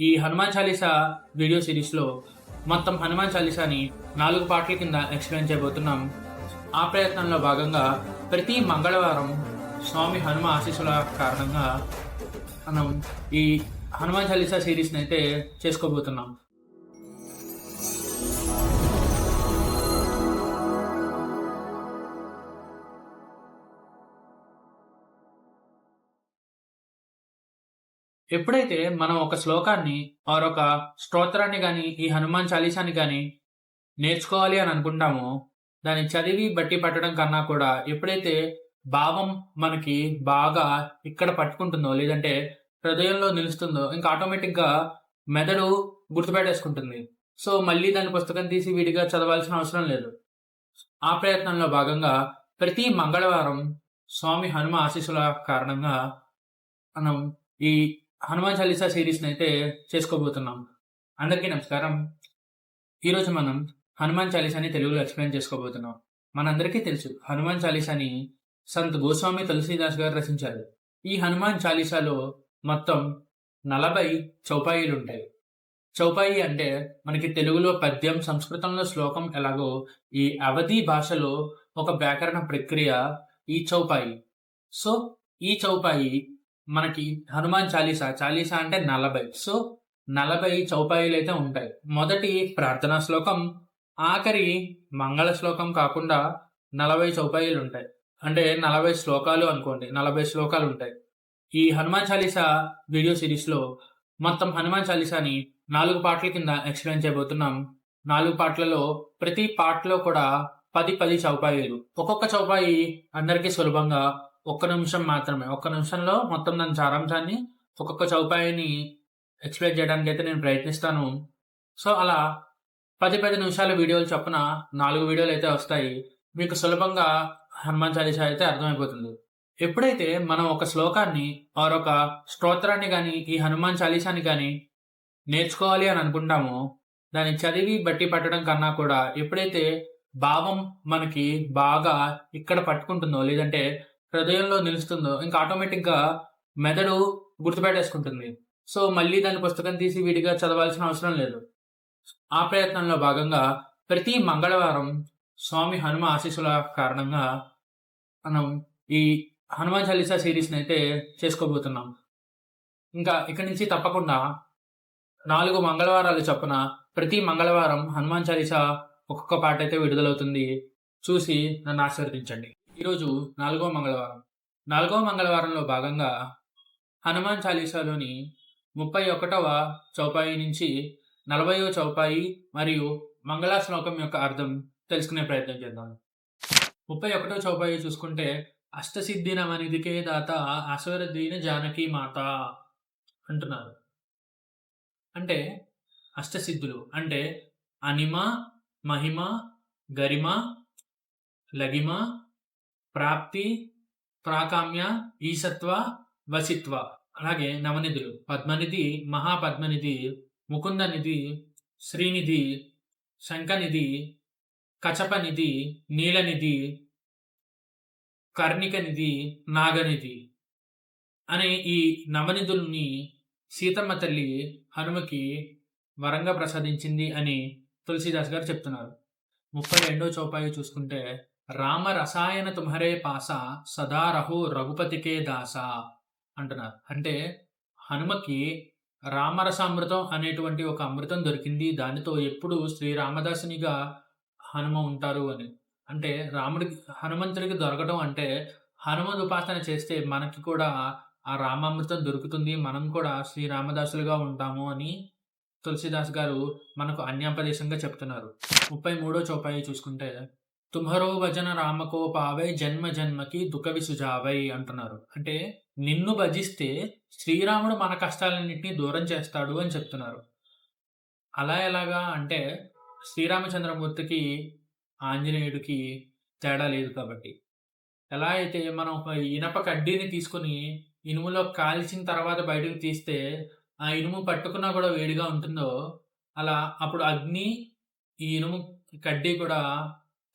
ఈ హనుమాన్ చాలీసా వీడియో సిరీస్లో మొత్తం హనుమాన్ చాలీసాని నాలుగు పాటల కింద ఎక్స్ప్లెయిన్ చేయబోతున్నాం. ఆ ప్రయత్నంలో భాగంగా ప్రతి మంగళవారం స్వామి హనుమ ఆశీస్సుల కారణంగా మనం ఈ హనుమాన్ చాలీసా సిరీస్ని అయితే చేసుకోబోతున్నాం. ఎప్పుడైతే మనం ఒక శ్లోకాన్ని మరొక స్తోత్రాన్ని కానీ ఈ హనుమాన్ చాలీసాని కానీ నేర్చుకోవాలి అని అనుకుంటామో దాన్ని చదివి బట్టి పట్టడం కన్నా కూడా ఎప్పుడైతే భావం మనకి బాగా ఇక్కడ పట్టుకుంటుందో లేదంటే హృదయంలో నిలుస్తుందో ఇంకా ఆటోమేటిక్గా మెదడు గుర్తుపెట్టేసుకుంటుంది. సో మళ్ళీ దాని పుస్తకం తీసి విడిగా చదవాల్సిన అవసరం లేదు. ఆ ప్రయత్నంలో భాగంగా ప్రతి మంగళవారం స్వామి హనుమ ఆశీస్సుల కారణంగా మనం ఈ హనుమాన్ చాలీసా సిరీస్ని అయితే చేసుకోబోతున్నాం. అందరికీ నమస్కారం. ఈరోజు మనం హనుమాన్ చాలీసాని తెలుగులో ఎక్స్ప్లెయిన్ చేసుకోబోతున్నాం. మనందరికీ తెలుసు హనుమాన్ చాలీసాని సంత్ గోస్వామి తులసీదాస్ గారు రచించారు. ఈ హనుమాన్ చాలీసాలో మొత్తం నలభై చౌపాయిలు ఉంటాయి. చౌపాయి అంటే మనకి తెలుగులో పద్యం సంస్కృతంలో శ్లోకం ఎలాగో ఈ అవధి భాషలో ఒక వ్యాకరణ ప్రక్రియ ఈ చౌపాయి. సో ఈ చౌపాయి మనకి హనుమాన్ చాలీసా? చాలీసా అంటే నలభై. సో నలభై చౌపాయిలు అయితే ఉంటాయి. మొదటి ప్రార్థనా శ్లోకం ఆఖరి మంగళ శ్లోకం కాకుండా నలభై చౌపాయిలు ఉంటాయి. అంటే నలభై శ్లోకాలు అనుకోండి నలభై శ్లోకాలు ఉంటాయి. ఈ హనుమాన్ చాలీసా వీడియో సిరీస్లో మొత్తం హనుమాన్ చాలీసాని నాలుగు పాటల కింద ఎక్స్ప్లెయిన్ చేయబోతున్నాం. నాలుగు పాటలలో ప్రతి పాటలో కూడా పది పది చౌపాయిలు. ఒక్కొక్క చౌపాయి అందరికీ సులభంగా ఒక్క నిమిషం మాత్రమే. ఒక్క నిమిషంలో మొత్తం దాని సారాంశాన్ని ఒక్కొక్క చౌపాయిని ఎక్స్ప్లెయిన్ చేయడానికి అయితే నేను ప్రయత్నిస్తాను. సో అలా పది పది నిమిషాల వీడియోలు చొప్పున నాలుగు వీడియోలు అయితే వస్తాయి. మీకు సులభంగా హనుమాన్ చాలీస అయితే అర్థమైపోతుంది. ఎప్పుడైతే మనం ఒక శ్లోకాన్ని ఆర్ ఒక స్తోత్రాన్ని కానీ ఈ హనుమాన్ చాలీసాని కానీ నేర్చుకోవాలి అని అనుకుంటామో దాన్ని చదివి బట్టి పట్టడం కన్నా కూడా ఎప్పుడైతే భావం మనకి బాగా ఇక్కడ పట్టుకుంటుందో లేదంటే హృదయంలో నిలుస్తుందో ఇంకా ఆటోమేటిక్గా మెదడు గుర్తుపెట్టేసుకుంటుంది. సో మళ్ళీ దాని పుస్తకం తీసి విడిగా చదవాల్సిన అవసరం లేదు. ఆ ప్రయత్నంలో భాగంగా ప్రతి మంగళవారం స్వామి హనుమ ఆశీస్సుల కారణంగా మనం ఈ హనుమాన్ చాలీసా సిరీస్ని అయితే చేసుకోబోతున్నాం. ఇంకా ఇక్కడి నుంచి తప్పకుండా నాలుగు మంగళవారాలు చొప్పున ప్రతి మంగళవారం హనుమాన్ చాలీసా ఒక్కొక్క పాట అయితే విడుదలవుతుంది. చూసి నన్ను ఆశీర్వదించండి. ఈరోజు నాలుగో మంగళవారం. నాలుగో మంగళవారంలో భాగంగా హనుమాన్ చాలీసాలోని ముప్పై ఒకటవ చౌపాయి నుంచి నలభైవ చౌపాయి మరియు మంగళా శ్లోకం యొక్క అర్థం తెలుసుకునే ప్రయత్నం చేద్దాం. ముప్పై ఒకటో చౌపాయి చూసుకుంటే అష్టసిద్ధి నమనిధికే దాత అశ్వరదీన జానకి మాత అంటున్నారు. అంటే అష్టసిద్ధులు అంటే అనిమ మహిమ గరిమ లగిమ ప్రాప్తి ప్రాకామ్య ఈశత్వ వసిత్వ అలాగే నవనిధులు. పద్మనిధి మహాపద్మనిధి ముకుందనిధి శ్రీనిధి శంఖనిధి కచపనిధి నీలనిధి కర్ణికనిధి నాగనిధి. అనే ఈ నవనిధుల్ని సీతమ్మ తల్లి హనుమకి వరంగా ప్రసాదించింది అని తులసీదాస్ గారు చెప్తున్నారు. ముప్పై రెండో చౌపాయి చూసుకుంటే రామ రసాయన తుమ్హరే పాస సదా రహు రఘుపతికే దాస అంటున్నారు. అంటే హనుమకి రామరసామృతం అనేటువంటి ఒక అమృతం దొరికింది. దానితో ఎప్పుడు శ్రీరామదాసునిగా హనుమ ఉంటారు అని. అంటే రాముడికి హనుమంతుడికి దొరకడం అంటే హనుమద్ ఉపాసన చేస్తే మనకి కూడా ఆ రామామృతం దొరుకుతుంది. మనం కూడా శ్రీరామదాసులుగా ఉంటాము అని తులసిదాస్ గారు మనకు అన్యాపదేశంగా చెప్తున్నారు. ముప్పై మూడో చౌపాయి చూసుకుంటే తుమరో భజన రామకో పావై జన్మ జన్మకి దుఃఖ విసుజావై అంటున్నారు. అంటే నిన్ను భజిస్తే శ్రీరాముడు మన కష్టాలన్నింటినీ దూరం చేస్తాడు అని చెప్తున్నారు. అలా ఎలాగా అంటే శ్రీరామచంద్రమూర్తికి ఆంజనేయుడికి తేడా లేదు కాబట్టి. ఎలా అయితే మనం ఒక ఇనప కడ్డీని తీసుకొని ఇనుములో కాల్చిన తర్వాత బయటకు తీస్తే ఆ ఇనుము పట్టుకున్నా కూడా వేడిగా ఉంటుందో అలా అప్పుడు అగ్ని ఈ ఇనుము కడ్డీ కూడా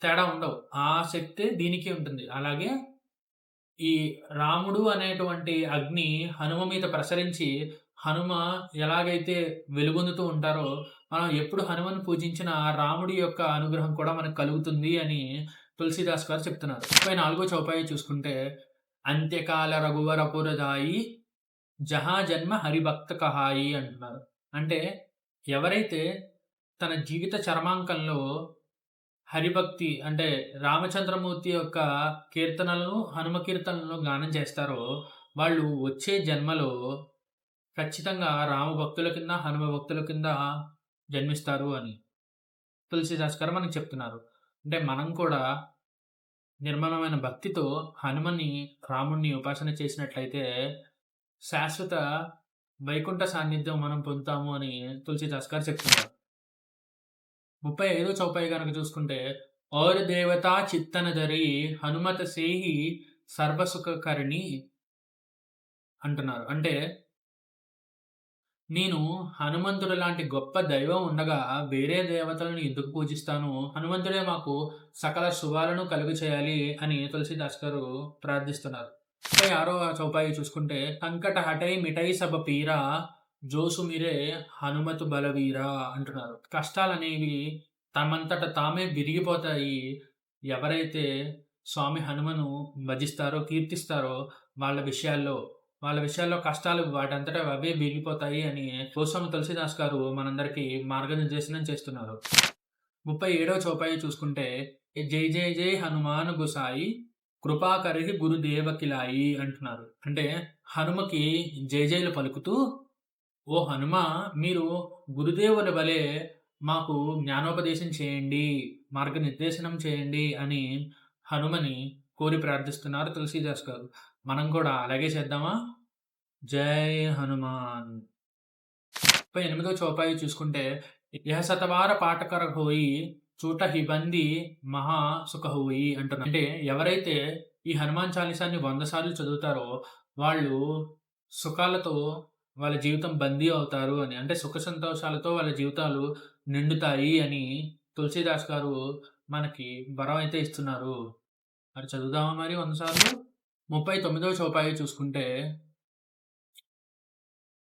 తేడా ఉండవు. ఆ శక్తి దీనికి ఉంటుంది. అలాగే ఈ రాముడు అనేటువంటి అగ్ని హనుమ మీద ప్రసరించి హనుమ ఎలాగైతే వెలుగొందుతూ ఉంటారో మనం ఎప్పుడు హనుమను పూజించిన రాముడి యొక్క అనుగ్రహం కూడా మనకు కలుగుతుంది అని తులసిదాస్ గారు చెప్తున్నారు. ముప్పై నాలుగో చౌపాయి చూసుకుంటే అంత్యకాల రఘువరపురదాయి జహా జన్మ హరిభక్త కహాయి అంటున్నారు. అంటే ఎవరైతే తన జీవిత చర్మాంకంలో హరిభక్తి అంటే రామచంద్రమూర్తి యొక్క కీర్తనలను హనుమ కీర్తనలను గానం చేస్తారో వాళ్ళు వచ్చే జన్మలో ఖచ్చితంగా రామ భక్తుల కింద హనుమ భక్తుల కింద జన్మిస్తారు అని తులసిదాస్ గారు మనకి చెప్తున్నారు. అంటే మనం కూడా నిర్మలమైన భక్తితో హనుమని రాముణ్ణి ఉపాసన చేసినట్లయితే శాశ్వత వైకుంఠ సాన్నిధ్యం మనం పొందుతాము అని తులసిదాస్ గారు చెప్తున్నారు. ముప్పై ఐదో చౌపాయి కనుక చూసుకుంటే ఔర్ దేవతా చిత్తన ధరి హనుమత సేహి సర్వసుఖకరిణి అంటున్నారు. అంటే నేను హనుమంతుడు లాంటి గొప్ప దైవం ఉండగా వేరే దేవతలను ఎందుకు పూజిస్తాను? హనుమంతుడే మాకు సకల శుభాలను కలుగు చేయాలి అని తులసిదాస్ గారు ప్రార్థిస్తున్నారు. ముప్పై ఆరో చౌపాయి చూసుకుంటే కంకట హటై మిఠై సభ పీరా జోసు మీరే హనుమతు బలవీరా అంటున్నారు. కష్టాలు అనేవి తమంతట తామే విరిగిపోతాయి. ఎవరైతే స్వామి హనుమను భజిస్తారో కీర్తిస్తారో వాళ్ళ విషయాల్లో వాళ్ళ విషయాల్లో కష్టాలు వాటంతటా అవే విరిగిపోతాయి అని గోస్వామి తులసిదాస్ గారు మనందరికీ మార్గనిర్దేశనం చేస్తున్నారు. ముప్పై ఏడవ చౌపాయి చూసుకుంటే జై జై జై హనుమాన్ గుసాయి కృపాకరి గురుదేవకిలాయి అంటున్నారు. అంటే హనుమకి జై జైలు పలుకుతూ ఓ హనుమ మీరు గురుదేవుల వలె మాకు జ్ఞానోపదేశం చేయండి మార్గనిర్దేశనం చేయండి అని హనుమని కోరి ప్రార్థిస్తున్నారు తులసీదాస్ గారు. మనం కూడా అలాగే చేద్దామా? జై హనుమాన్. ముప్పై ఎనిమిదో చౌపాయి చూసుకుంటే యహ శతవార పాఠకర హోయి చూట హిబంది మహా సుఖహోయి అంటున్నారు. అంటే ఎవరైతే ఈ హనుమాన్ చాలీసాన్ని వంద సార్లు చదువుతారో వాళ్ళు సుఖాలతో వాళ్ళ జీవితం బందీ అవుతారు అని. అంటే సుఖ సంతోషాలతో వాళ్ళ జీవితాలు నిండుతాయి అని తులసీదాస్ గారు మనకి వరం అయితే ఇస్తున్నారు. మరి చదువుదామా మరి వంద సార్లు ముప్పై తొమ్మిదవ చౌపాయి చూసుకుంటే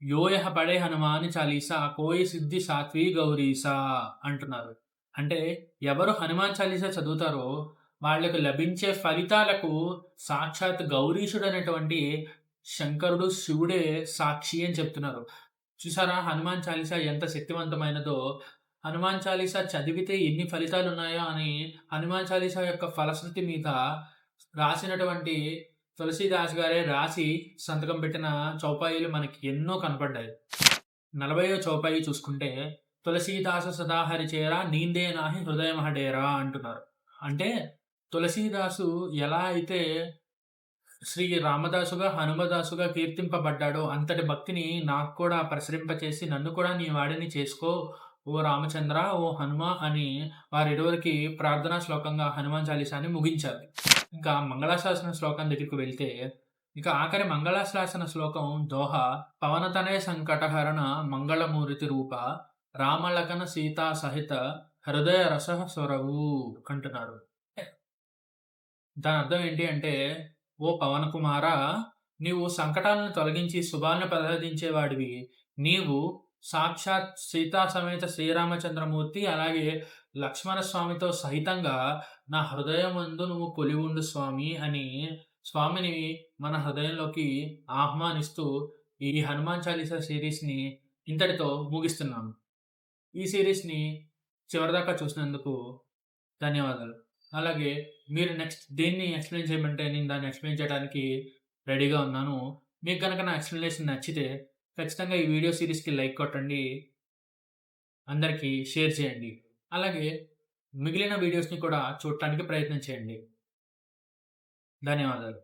యోయహ పడే హనుమాని చాలీసా కోయి సిద్ధి సాత్వి గౌరీసా అంటున్నారు. అంటే ఎవరు హనుమాన్ చాలీసా చదువుతారో వాళ్ళకు లభించే ఫలితాలకు సాక్షాత్ గౌరీషుడు అనేటువంటి శంకరుడు శివుడే సాక్షి అని చెప్తున్నారు. చూసారా? హనుమాన్ చాలీసా ఎంత శక్తివంతమైనదో. హనుమాన్ చాలీసా చదివితే ఎన్ని ఫలితాలు ఉన్నాయో అని హనుమాన్ చాలీసా యొక్క ఫలశ్రుతి మీద రాసినటువంటి తులసీదాస్ గారే రాసి సంతకం పెట్టిన చౌపాయిలు మనకి ఎన్నో కనపడ్డాయి. నలభైవ చౌపాయి చూసుకుంటే తులసీదాసు సదాహరి చేరా నీందే నాహి హృదయమహడేరా అంటున్నారు. అంటే తులసీదాసు ఎలా అయితే శ్రీ రామదాసుగా హనుమదాసుగా కీర్తింపబడ్డాడో అంతటి భక్తిని నాకు కూడా ప్రసరింపచేసి నన్ను కూడా నీ వాడిని చేసుకో. ఓ రామచంద్ర ఓ హనుమ అని వారిరువురికి ప్రార్థనా శ్లోకంగా హనుమాన్ చాలీసాని ముగించారు ఇంకా మంగళాశాసన శ్లోకం దగ్గరికి వెళ్తే ఇక ఆఖరి మంగళాశాసన శ్లోకం దోహ పవనతనే సంకటహరణ మంగళమూర్తి రూప రామలకన సీతా సహిత హృదయ రస స్వరవు అంటున్నారు దాని అర్థం ఏంటి అంటే ఓ పవనకుమార నీవు సంకటాలను తొలగించి శుభాలను ప్రసాదించేవాడివి. నీవు సాక్షాత్ సీతా సమేత శ్రీరామచంద్రమూర్తి అలాగే లక్ష్మణ స్వామితో సహితంగా నా హృదయం ముందు నువ్వు కొలి ఉండు స్వామి అని స్వామిని మన హృదయంలోకి ఆహ్వానిస్తూ ఈ హనుమాన్ చాలీసా సిరీస్ని ఇంతటితో ముగిస్తున్నాను. ఈ సిరీస్ని చివరిదాకా చూసినందుకు ధన్యవాదాలు. అలాగే మీరు నెక్స్ట్ దేన్ని ఎక్స్ప్లెయిన్ చేయమంటే నేను దాన్ని ఎక్స్ప్లెయిన్ చేయడానికి రెడీగా ఉన్నాను. మీకు కనుక నా ఎక్స్ప్లెనేషన్ నచ్చితే ఖచ్చితంగా ఈ వీడియో సిరీస్కి లైక్ కొట్టండి. అందరికీ షేర్ చేయండి. అలాగే మిగిలిన వీడియోస్ని కూడా చూడటానికి ప్రయత్నం చేయండి. ధన్యవాదాలు.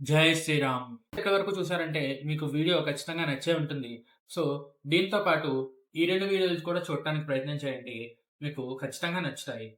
జై శ్రీరామ్. ఇక్కడి వరకు చూసారంటే మీకు వీడియో ఖచ్చితంగా నచ్చే ఉంటుంది. సో దీంతో పాటు ఈ రెండు వీడియోలు కూడా చూడటానికి ప్రయత్నం చేయండి. మీకు ఖచ్చితంగా నచ్చుతాయి.